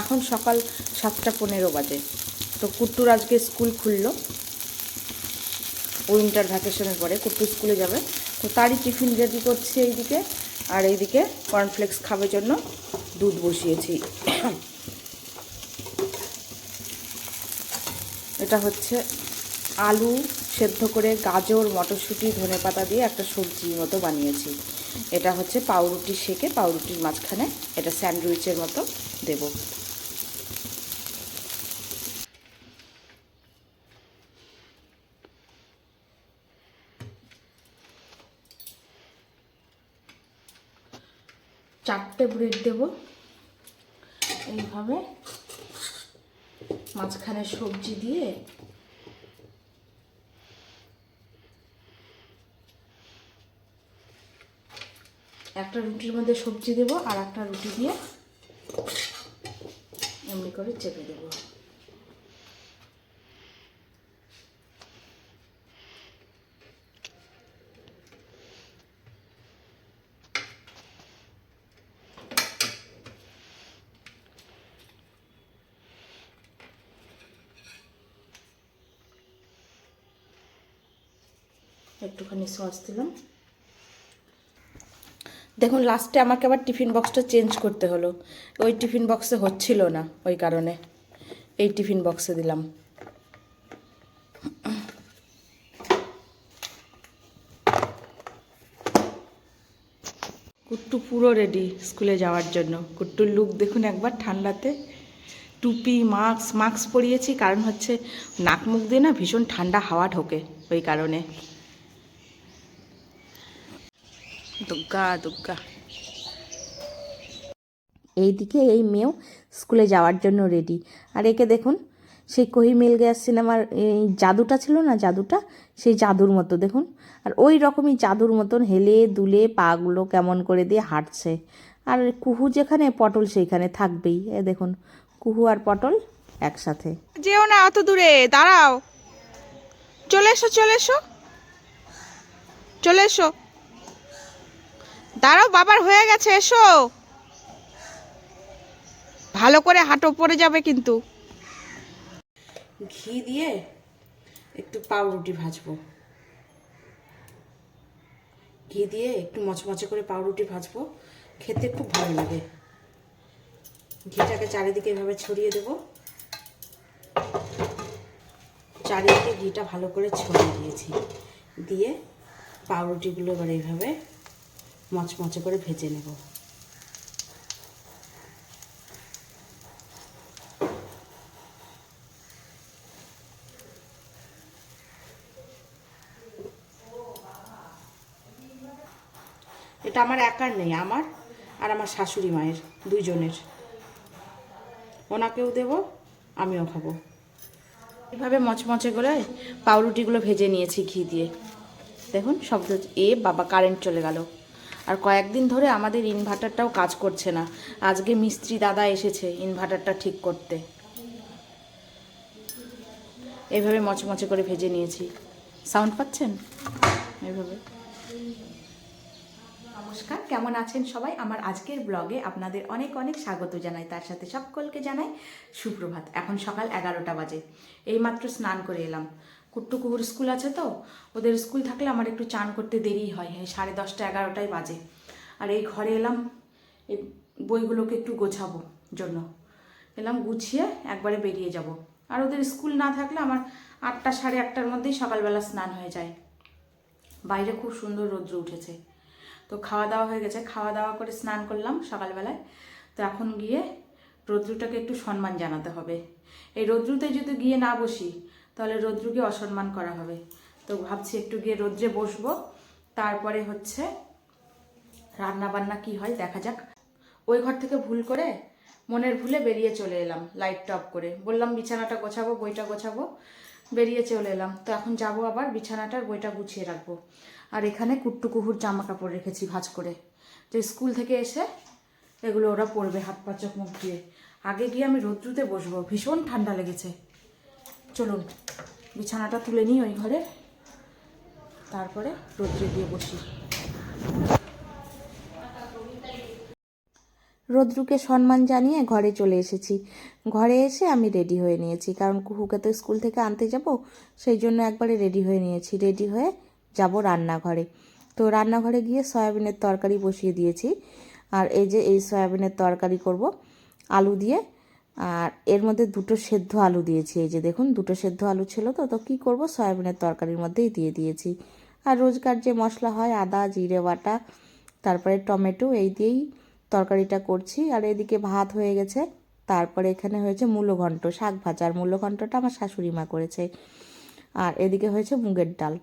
এখন সকাল সাতটা পনেরো বাজে। তো কুট্টুর আজকে স্কুল খুললো। উইন্টার ভ্যাকেশনের পরে কুট্টু স্কুলে যাবে। তো তারই টিফিন রেডি করছি এইদিকে। আর এইদিকে কর্নফ্লেক্স খাবার জন্য দুধ বসিয়েছি। এটা হচ্ছে আলু সেদ্ধ করে গাজর, মটরশুঁটি, ধনে পাতা দিয়ে একটা সবজির মতো বানিয়েছি। এটা হচ্ছে পাউরুটি সেকে পাউরুটির মাঝখানে এটা স্যান্ডউইচের মতো দেব। চারটে ব্রেড দেব। এইভাবে মাঝখানে সবজি দিয়ে একটা রুটির মধ্যে সবজি দেব আর একটা রুটি দিয়ে এমনি করে চেপে দেব। একটুখানি সস দিলাম। দেখুন লাস্টে আমাকে আবার টিফিন বক্সটা চেঞ্জ করতে হলো। ওই টিফিন বক্সে হচ্ছিল না ওই কারণে। এই টিফিন বক্সে দিলাম। কুট্টু পুরো রেডি স্কুলে যাওয়ার জন্য। কুট্টুর লুক দেখুন একবার ঠান্ডাতে। টুপি মাস্ক মাস্ক পরিয়েছি, কারণ হচ্ছে নাক মুখ দিয়ে না ভীষণ ঠান্ডা হাওয়া ঢোকে ওই কারণে। দুগ্গা দুগ্গা। এইদিকে এই মেয়েও স্কুলে যাওয়ার জন্য রেডি আর একে দেখুন সেই কহি মিল গ্যাস সিনেমার এই জাদুটা ছিল না জাদুটা? সেই জাদুর মতো দেখুন। আর ওই রকমই জাদুর মতন হেলে দুলে পাগুলো কেমন করে দিয়ে হাঁটছে। আর কুহু যেখানে পটল সেইখানে থাকবেই। এ দেখুন কুহু আর পটল একসাথে। যেও না অত দূরে দাঁড়াও। চলে এসো চলে এসো। চলে এসো। দাঁড়াও, বাবার হয়ে গেছে, এসো। ভালো করে হাঁটো, পড়ে যাবে কিন্তু। ঘি দিয়ে একটু পাউরুটি ভাজবো। ঘি দিয়ে একটু মচমচে করে পাউরুটি ভাজবো। খেতে খুব ভালো লাগে। ঘিটাকে চারিদিকে এভাবে ছড়িয়ে দেব। চারিদিকে ঘিটা ভালো করে ছড়িয়ে দিয়েছি। দিয়ে পাউরুটিগুলো এবার এইভাবে মচমচে করে ভেজে নেব। এটা আমার একার নেই, আমার আর আমার শাশুড়ি মায়ের, দুইজনের। ওনাকেও দেব, আমিও খাব। এভাবে মচমচে করে পাউরুটিগুলো ভেজে নিয়েছি ঘি দিয়ে। দেখুন শব্দ এ বাবা কারেন্ট চলে গেল। আর কয়েকদিন ধরে আমাদের ইনভার্টারটাও কাজ করছে না। আজকে মিস্ত্রি দাদা এসেছে ইনভার্টারটা ঠিক করতে। এইভাবে মচমচে করে ভেজে নিয়েছি। সাউন্ড পাচ্ছেন? এইভাবে নমস্কার, কেমন আছেন সবাই? আমার আজকের ব্লগে আপনাদের অনেক অনেক স্বাগত জানাই। তার সাথে সকলকে জানাই সুপ্রভাত। এখন সকাল এগারোটা বাজে। এইমাত্র স্নান করে এলাম। কুট্টু কুকুর স্কুল আছে তো? ওদের স্কুল থাকলে আমার একটু চান করতে দেরি হয় এই সাড়ে দশটা এগারোটায় বাজে। আর এই ঘরে এলাম, এই বইগুলোকে একটু গোছাবো জন্য। এলাম, গুছিয়ে একবারে বেরিয়ে যাব। আর ওদের স্কুল না থাকলে আমার আটটা, সাড়ে আটটার মধ্যেই সকালবেলা স্নান হয়ে যায়। বাইরে খুব সুন্দর রৌদ্র উঠেছে। তো খাওয়া দাওয়া হয়ে গেছে। খাওয়া দাওয়া করে স্নান করলাম সকালবেলায়। তো এখন গিয়ে রৌদ্রটাকে একটু সম্মান জানাতে হবে। এই রৌদ্রতে যদি গিয়ে না বসি তাহলে রৌদ্রকে অসম্মান করা হবে। তো ভাবছি একটু গিয়ে রৌদ্রে বসবো। তারপরে হচ্ছে রান্না বান্না কি হয় দেখা যাক। ওই ঘর থেকে ভুল করে মনের ভুলে বেরিয়ে চলে এলাম লাইটটা অফ করে। বললাম, বিছানাটা গোছাবো, বইটা গোছাবো। বেরিয়ে চলে এলাম। তো এখন যাব আবার বিছানাটার বইটা গুছিয়ে রাখব। আর এখানে কুট্টু কুহুর জামা কাপড় রেখেছি ভাঁজ করে। তো স্কুল থেকে এসে এগুলো ওরা পরবে হাত পা চোখ মুখ দিয়ে। আগে গিয়ে আমি রোদ্রুতে বসবো। ভীষণ ঠান্ডা লেগেছে। চলুন, বিছানাটা তুলে নিই ওই ঘরে। তারপরে রোদ্রে দিয়ে বসি। রোদ্রুকে সম্মান জানিয়ে ঘরে চলে এসেছি। ঘরে এসে আমি রেডি হয়ে নিয়েছি, কারণ কুহুকে তো স্কুল থেকে আনতে যাব, সেই জন্য একবারে রেডি হয়ে নিয়েছি। রেডি হয়ে যাব রান্নাঘরে। তো রান্নাঘরে গিয়ে সয়াবিনের তরকারি বসিয়ে দিয়েছি। আর এই যে এই সয়াবিনের তরকারি করব, আলু দিয়ে আর এর মধ্যে দুটো সেদ্ধ আলু দিয়েছি। এই যে দেখুন, দুটো সেদ্ধ আলু ছিল তো তো কী করব? সয়াবিনের তরকারির মধ্যেই দিয়ে দিয়েছি। আর রোজকার যে মশলা হয়, আদা, জিরে, বাটা, তারপরে টমেটো, এই দিয়েই তরকারিটা করছি। আর এদিকে ভাত হয়ে গেছে। তারপরে এখানে হয়েছে মূলঘণ্ট, শাক ভাজা। আর মূলঘণ্টটা আমার শাশুড়ি মা করেছে। আর এদিকে হয়েছে মুগের ডাল।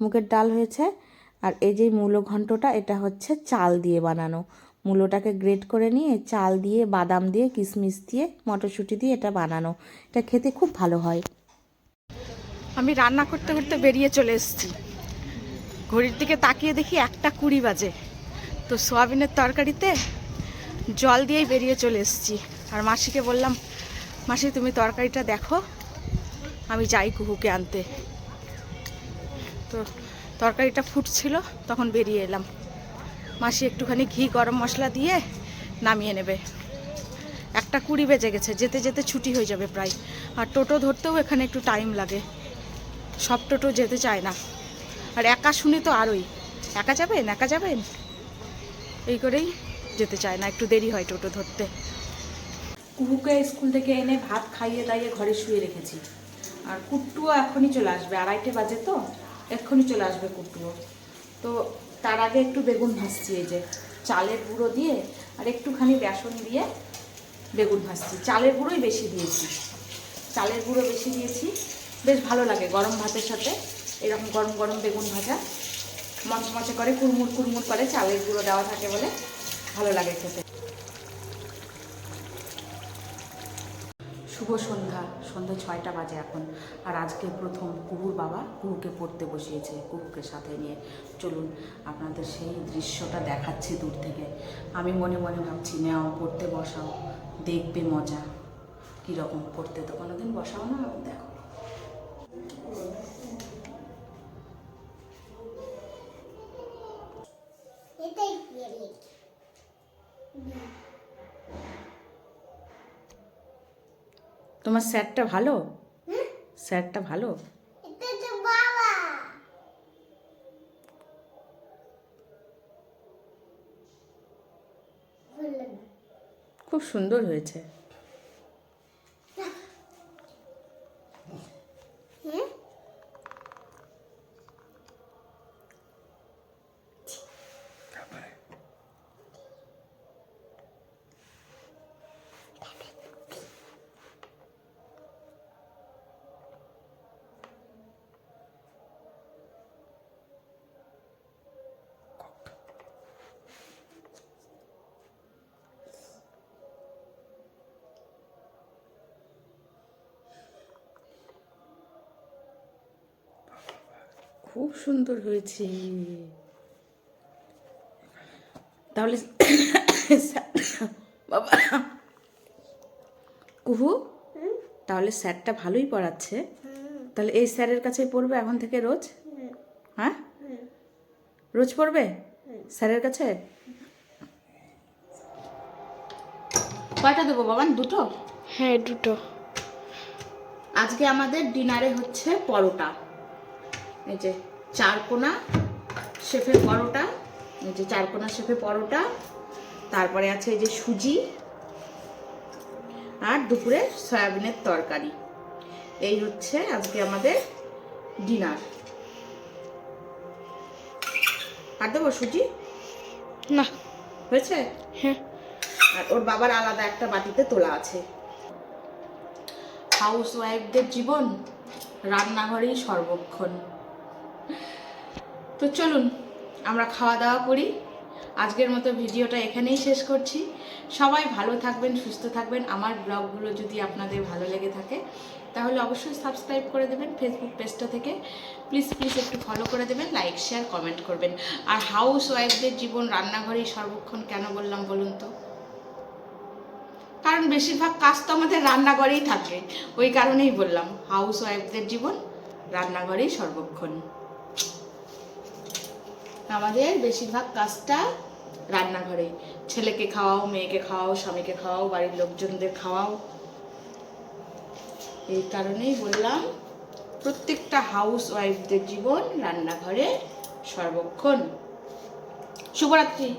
মুগের ডাল হয়েছে। আর এই যে মূলো ঘন্টটা এটা হচ্ছে চাল দিয়ে বানানো। মূলোটাকে গ্রেট করে নিয়ে চাল দিয়ে, বাদাম দিয়ে কিশমিশ দিয়ে, মটরশুঁটি দিয়ে এটা বানানো। এটা খেতে খুব ভালো হয়। আমি রান্না করতে করতে বেরিয়ে চলে এসেছি। ঘড়ির দিকে তাকিয়ে দেখি একটা কুড়ি বাজে। তো সোয়াবিনের তরকারিতে জল দিয়েই বেরিয়ে চলে এসেছি। আর মাসিকে বললাম, মাসি, তুমি তরকারিটা দেখো। আমি যাই কুহুকে আনতে। তো তরকারিটা ফুটছিল, তখন বেরিয়ে এলাম। মাসি একটুখানি ঘি গরম মশলা দিয়ে নামিয়ে নেবে। একটা কুড়ি বেজে গেছে, যেতে যেতে ছুটি হয়ে যাবে প্রায়। আর টোটো ধরতেও এখানে একটু টাইম লাগে। সব টোটো যেতে চায় না। আর একা শুনে তো আরোই। একা যাবেন একা যাবেন? এই করেই যেতে চায় না, একটু দেরি হয় টোটো ধরতে। কুহুকে স্কুল থেকে এনে ভাত খাইয়ে দাইয়ে ঘরে শুয়ে রেখেছি। আর কুট্টুও এখনই চলে আসবে, আড়াইটে বাজে তো, এক্ষুনি চলে আসবে কুট্টুও। তো তার আগে একটু বেগুন ভাজছি, এই যে চালের গুঁড়ো দিয়ে আর একটুখানি বেসন দিয়ে বেগুন ভাজছি। চালের গুঁড়োই বেশি দিয়েছি। চালের গুঁড়ো বেশি দিয়েছি। বেশ ভালো লাগে গরম ভাতের সাথে। এরকম গরম গরম বেগুন ভাজা। মচমচে করে, কুড়মুড় কুড়মুড় করে চালের গুঁড়ো দেওয়া থাকে বলে ভালো লাগে খেতে। শুভ সন্ধ্যা, সন্ধ্যে ছয়টা বাজে এখন। আর আজকে প্রথম কুহুর বাবা কুহুকে পড়তে বসিয়েছে, কুহুকে সাথে নিয়ে। চলুন, আপনাদের সেই দৃশ্যটা দেখাচ্ছি দূর থেকে। আমি মনে মনে ভাবছি, নেও, পড়তে বসাও, দেখবে মজা। কীরকম পড়তে তো কোনোদিন বসাও না, দেখো। তোমার স্যারটা ভালো? স্যারটা ভালো? খুব সুন্দর হয়েছে হ্যাঁ খুব সুন্দর হয়েছে। তাহলে বাবা কুহু তাহলে স্যারটা ভালোই পড়াচ্ছে। তাহলে এই স্যারের কাছে পড়বে এখন থেকে রোজ? হ্যাঁ? রোজ পড়বে? স্যারের কাছে? কয়টা দেবো বাবান দুটো? হ্যাঁ দুটো। আজকে আমাদের ডিনারে হচ্ছে পরোটা। এই যে চারকোনা শেফের পরোটা এই যে চারকোনা শেফের পরোটা তারপরে আছে এই যে সুজি আর দুপুরে সয়াবিনের তরকারি। এই হচ্ছে আজকে আমাদের ডিনার। আর দেবো সুজি? না। হয়েছে? হ্যাঁ। আর ওর বাবার আলাদা একটা বাটিতে তোলা আছে। হাউস ওয়াইফদের জীবন রান্নাঘরেই সর্বক্ষণ। তো চলুন, আমরা খাওয়া দাওয়া করি। আজকের মতো ভিডিওটা এখানেই শেষ করছি। সবাই ভালো থাকবেন, সুস্থ থাকবেন। আমার ব্লগগুলো যদি আপনাদের ভালো লেগে থাকে, তাহলে অবশ্যই সাবস্ক্রাইব করে দেবেন ফেসবুক পেজটা থেকে। প্লিজ প্লিজ একটু ফলো করে দেবেন লাইক শেয়ার কমেন্ট করবেন। আর হাউস ওয়াইফদের জীবন, রান্নাঘরেই সর্বক্ষণ কেন বললাম বলুন তো? কারণ বেশিরভাগ কাজ তো আমাদের রান্নাঘরেই থাকে। ওই কারণেই বললাম হাউস ওয়াইফদের জীবন, রান্নাঘরেই সর্বক্ষণ। আমাদের বেশিরভাগ কাজটা রান্নাঘরে। ছেলেকে খাওয়াও, মেয়েকে খাওয়াও, স্বামীকে খাওয়াও, বাড়ির লোকজনদের খাওয়াও। এই কারণেই বললাম, প্রত্যেকটা হাউস ওয়াইফদের জীবন রান্নাঘরে সর্বক্ষণ। শুভরাত্রি।